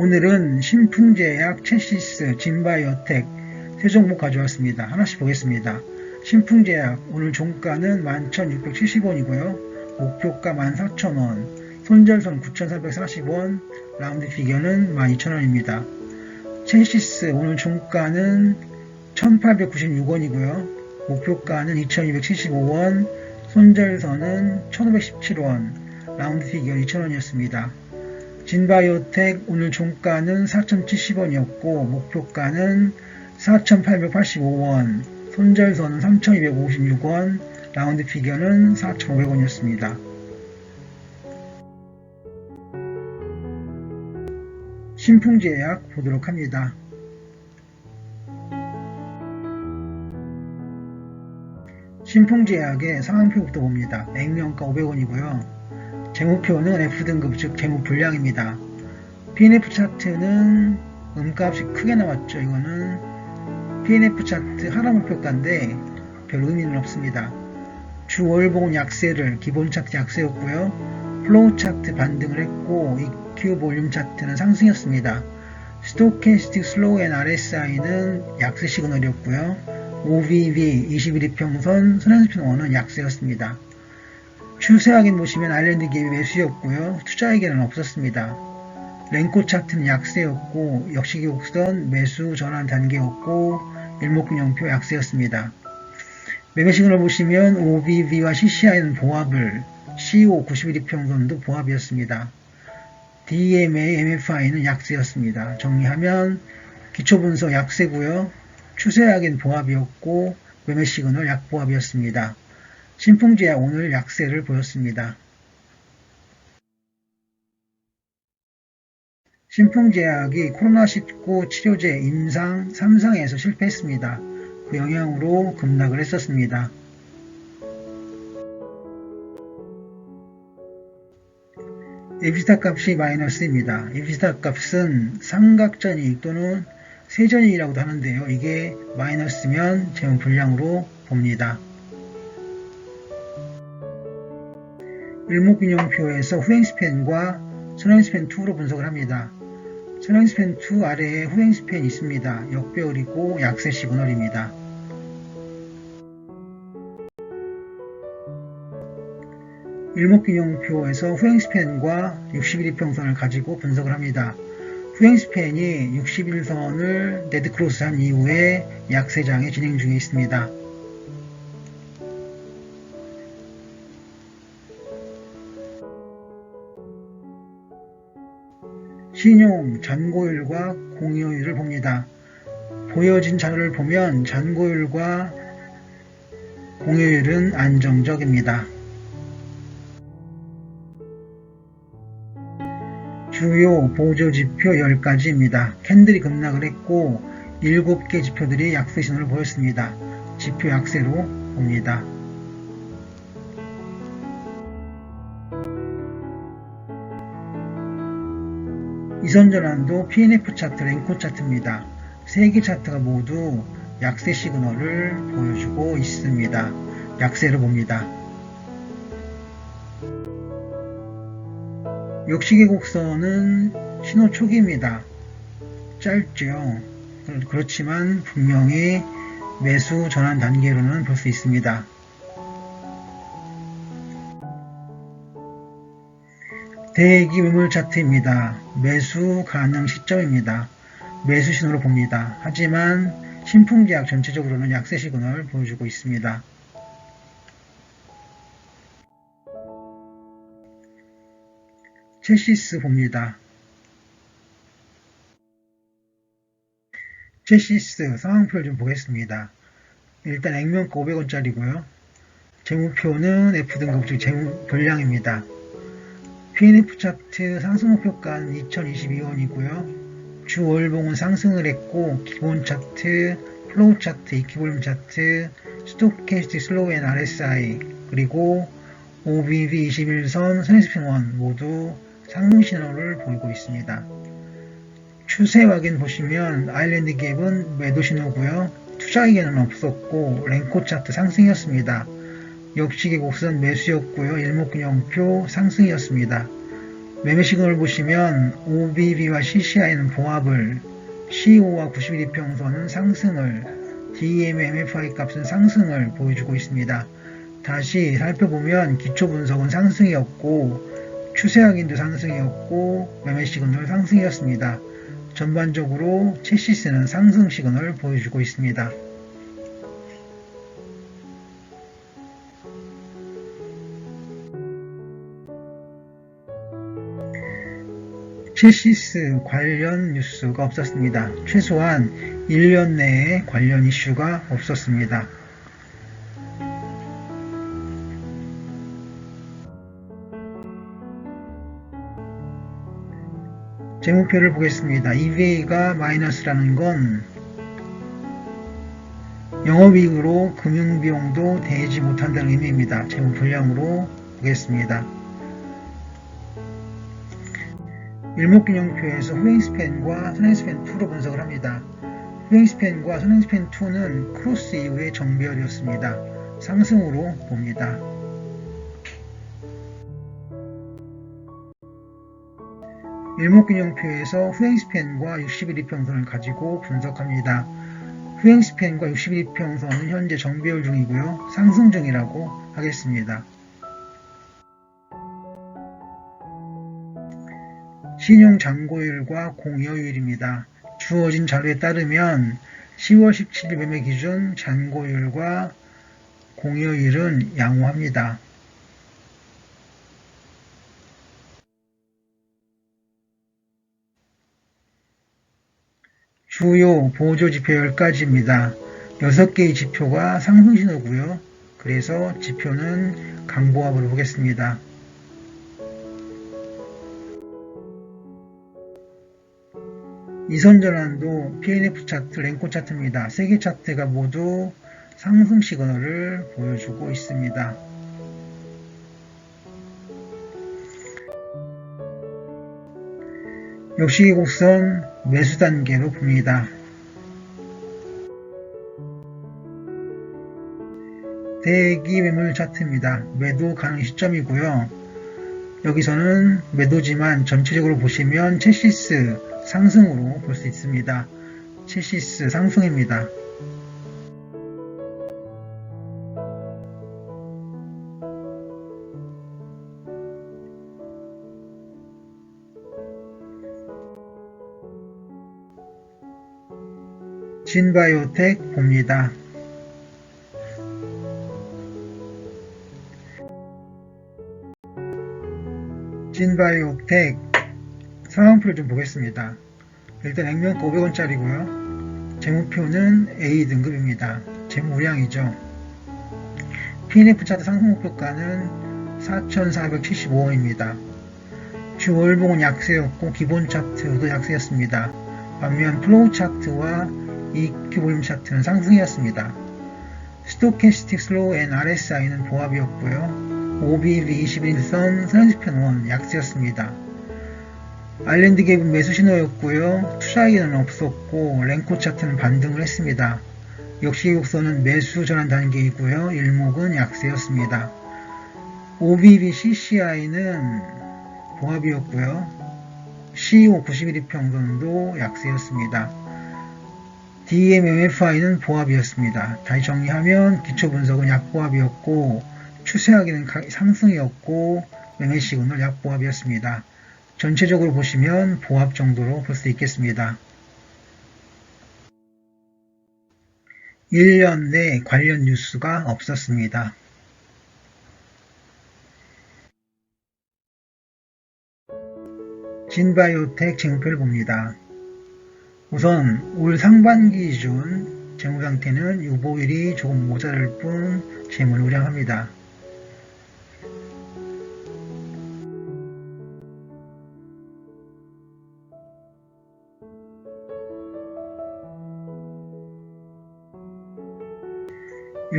오늘은 신풍제약, 체시스, 진바이오텍 세 종목 가져왔습니다. 하나씩 보겠습니다. 신풍제약 오늘 종가는 11,670원이고요. 목표가 14,000원, 손절선 9,440원, 라운드 피겨는 12,000원입니다. 체시스 오늘 종가는 1,896원이고요. 목표가는 2,275원, 손절선은 1,517원, 라운드 피겨 2,000원이었습니다. 진바이오텍 오늘 종가는 4,070원이었고 목표가는 4,885원, 손절선은 3,256원, 라운드 피겨는 4,500원이었습니다. 신풍제약 보도록 합니다. 신풍제약의 상황표부터 봅니다. 액면가 500원이고요. 재무표는 F등급 즉 재무 불량입니다. PNF 차트는 음값이 크게 나왔죠. 이거는 PNF 차트 하락 목표가인데 별 의미는 없습니다. 주 월봉은 약세를 기본 차트 약세였고요. 플로우 차트 반등을 했고 EQ 볼륨 차트는 상승이었습니다. 스토캐스틱 슬로우 앤 RSI는 약세 시그널이었고요. OVV 21이평선 선행스핀 원은 약세였습니다. 추세 확인 보시면 아일랜드 갭이 매수였고요. 투자에게는 없었습니다. 랭코 차트는 약세였고 역시기 곡선 매수 전환 단계였고 일목균형표 약세였습니다. 매매 시그널 보시면 OBV와 CCI는 보합을 CO 91이평선도 보합이었습니다. DMA, MFI는 약세였습니다. 정리하면 기초분석 약세고요. 추세하긴 보합이었고 매매 시그널 약보합이었습니다. 신풍제약 오늘 약세를 보였습니다. 신풍제약이 코로나19 치료제 임상 3상에서 실패했습니다. 그 영향으로 급락을 했었습니다. 에비스타 값이 마이너스입니다. 에비스타 값은 삼각전이익 또는 세전이익이라고도 하는데요. 이게 마이너스면 재무 불량으로 봅니다. 일목균형표에서 후행스팬과 선행스팬2로 분석을 합니다. 선행스팬2 아래에 후행스팬이 있습니다. 역배열이고 약세 시그널입니다. 일목균형표에서 후행스팬과 61이평선을 가지고 분석을 합니다. 후행스팬이 61선을 네드크로스한 이후에 약세장에 진행 중에 있습니다. 신용 잔고율과 공여율을 봅니다. 보여진 자료를 보면 잔고율과 공여율은 안정적입니다. 주요 보조 지표 10가지입니다. 캔들이 급락을 했고 7개 지표들이 약세 신호를 보였습니다. 지표 약세로 봅니다. 이선전환도 PNF 차트, 랭코 차트입니다. 세 개 차트가 모두 약세 시그널을 보여주고 있습니다. 약세를 봅니다. 역시계 곡선은 신호 초기입니다. 짧죠. 그렇지만 분명히 매수 전환 단계로는 볼 수 있습니다. 대기 매물 차트입니다. 매수 가능 시점입니다. 매수 신호로 봅니다. 하지만 신풍제약 전체적으로는 약세 시그널 보여주고 있습니다. 체시스 봅니다. 체시스 상황표를 좀 보겠습니다. 일단 액면가 500원짜리고요. 재무표는 F등급 즉 재무 불량입니다. PNF 차트 상승 목표가는 2022원이고요. 주 월봉은 상승을 했고 기본 차트, 플로우 차트, 이키볼륨 차트, 스토캐스틱 슬로우 앤 RSI 그리고 OBV 21선, 선행스핀1 모두 상승 신호를 보이고 있습니다. 추세 확인 보시면 아일랜드 갭은 매도 신호고요. 투자 의견은 없었고 랭코 차트 상승이었습니다. 역시 계 곡선 매수였고요. 일목균형표 상승이었습니다. 매매 시그널을 보시면 OBB와 CCI는 보합을, CO와 91이평선은 상승을, DM의 MFI 값은 상승을 보여주고 있습니다. 다시 살펴보면 기초 분석은 상승이었고 추세 확인도 상승이었고 매매 시그널 상승이었습니다. 전반적으로 채시스는 상승 시그널을 보여주고 있습니다. 채시스 관련 뉴스가 없었습니다. 최소한 1년 내에 관련 이슈가 없었습니다. 재무표를 보겠습니다. EVA가 마이너스라는 건 영업이익으로 금융비용도 대지 못한다는 의미입니다. 재무분량으로 보겠습니다. 일목균형표에서 후행스팬과 선행스팬2로 분석을 합니다. 후행스팬과 선행스팬2는 크로스 이후의 정배열이었습니다. 상승으로 봅니다. 일목균형표에서 후행스팬과 61이평선을 가지고 분석합니다. 후행스팬과 61이평선은 현재 정배열 중이고요. 상승 중이라고 하겠습니다. 신용 잔고율과 공여율입니다. 주어진 자료에 따르면 10월 17일 매매 기준 잔고율과 공여율은 양호합니다. 주요 보조 지표 10가지입니다. 6개의 지표가 상승 신호고요. 그래서 지표는 강보합으로 보겠습니다. 이선 전환도 PNF 차트, 랭코 차트입니다. 세 개 차트가 모두 상승 시그널을 보여주고 있습니다. 역시 곡선 매수 단계로 봅니다. 대기 매물 차트입니다. 매도 가능 시점이고요. 여기서는 매도지만 전체적으로 보시면 채시스 상승으로 볼 수 있습니다. 채시스 상승입니다. 진바이오텍 봅니다. 진바이오텍 상황표를 좀 보겠습니다. 일단 액면가 500원짜리고요. 재무표는 A 등급입니다. 재무량이죠. PNF 차트 상승 목표가는 4,475원입니다. 주 월봉은 약세였고 기본 차트도 약세였습니다. 반면 플로우 차트와 EQ 볼륨 차트는 상승이었습니다. 스토캐스틱 슬로우 앤 RSI는 보합이었고요. OBV 21선 선행편 1 약세였습니다. 아일랜드 갭은 매수 신호였고요. 투자이는 없었고 랭코 차트는 반등을 했습니다. 역시 곡선은 매수 전환 단계이고요. 일목은 약세였습니다. OBV CCI는 보합이었고요. CO 91일 평선도 약세였습니다. DMMFI는 보합이었습니다. 다시 정리하면 기초 분석은 약보합이었고 추세하기는 상승이었고 매매 시그널 약보합이었습니다. 전체적으로 보시면 보합 정도로 볼 수 있겠습니다. 1년 내 관련 뉴스가 없었습니다. 진바이오텍 쟁표를 봅니다. 우선 올 상반기 기준 재무 상태는 유보일이 조금 모자랄 뿐 재무를 우량합니다.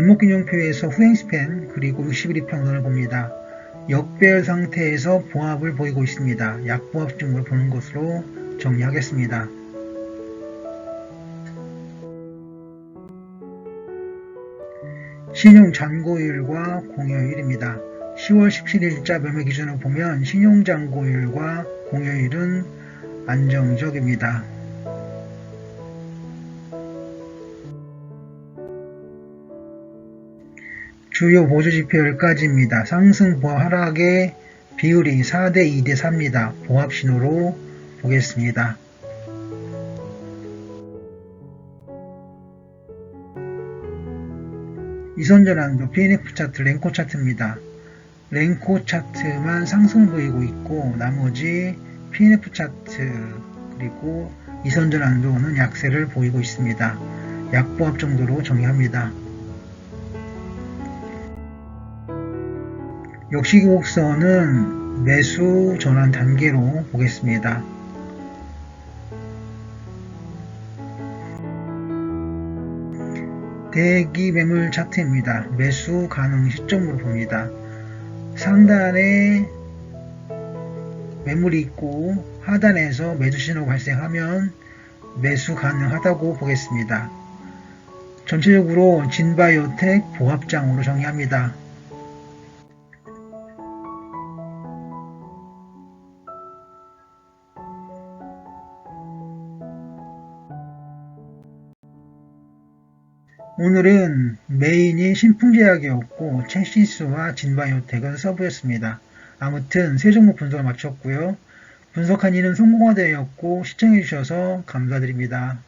일목균형표에서 후행스팬 그리고 61일 평선을 봅니다. 역배열 상태에서 보합을 보이고 있습니다. 약보합 중을 보는 것으로 정리하겠습니다. 신용 잔고율과 공여율입니다. 10월 17일자 매매 기준을 보면 신용 잔고율과 공여율은 안정적입니다. 주요 보조지표 10가지입니다. 상승 보합 하락의 비율이 4대 2대 4입니다. 보합 신호로 보겠습니다. 이선전환도 PNF 차트, 랭코 차트입니다. 랭코 차트만 상승 보이고 있고 나머지 PNF 차트 그리고 이선전환도는 약세를 보이고 있습니다. 약보합 정도로 정의합니다. 역시곡선은 매수 전환 단계로 보겠습니다. 대기 매물 차트입니다. 매수 가능 시점으로 봅니다. 상단에 매물이 있고 하단에서 매수 신호 발생하면 매수 가능하다고 보겠습니다. 전체적으로 진바이오텍 보합장으로 정의합니다. 오늘은 메인이 신풍제약이었고 체시스와 진바이오텍은 서브였습니다. 아무튼 세 종목 분석을 마쳤고요. 분석한 이는 성공화되었고 시청해주셔서 감사드립니다.